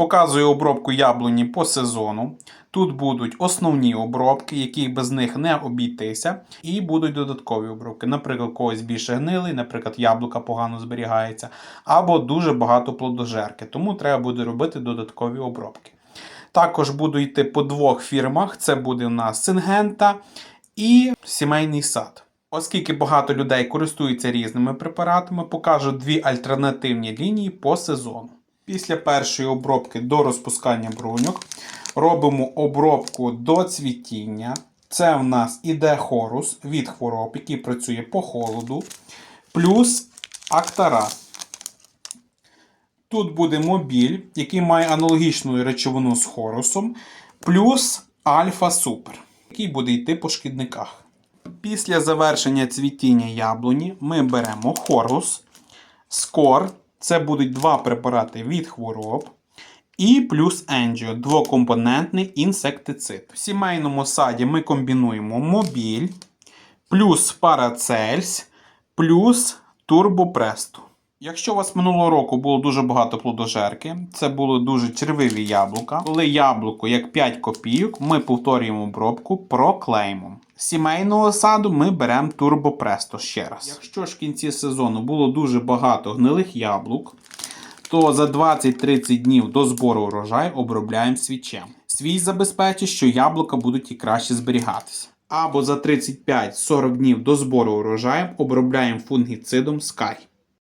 Показую обробку яблуні по сезону. Тут будуть основні обробки, які без них не обійтися, і будуть додаткові обробки. Наприклад, когось більше гнилий, наприклад, яблука погано зберігається, або дуже багато плодожерки. Тому треба буде робити додаткові обробки. Також буду йти по двох фірмах: це буде у нас Сингента і сімейний сад. Оскільки багато людей користуються різними препаратами, покажу дві альтернативні лінії по сезону. Після першої обробки до розпускання бруньок робимо обробку до цвітіння. Це в нас іде хорус від хвороб, який працює по холоду, плюс актарат. Тут буде мобіль, який має аналогічну речовину з хорусом, плюс альфа супер, який буде йти по шкідниках. Після завершення цвітіння яблуні ми беремо хорус, скор. Це будуть два препарати від хвороб. І плюс Енджіо двокомпонентний інсектицид. В сімейному саді ми комбінуємо мобіль, плюс парацельс, плюс турбопресту. Якщо у вас минулого року було дуже багато плодожерки, це були дуже червиві яблука. Коли яблуко як 5 копійок, ми повторюємо обробку проклеймом. Сімейного саду ми беремо турбопресто ще раз. Якщо ж в кінці сезону було дуже багато гнилих яблук, то за 20-30 днів до збору урожаю обробляємо свічем. Свіч забезпечить, що яблука будуть і краще зберігатися. Або за 35-40 днів до збору урожаю обробляємо фунгіцидом Sky.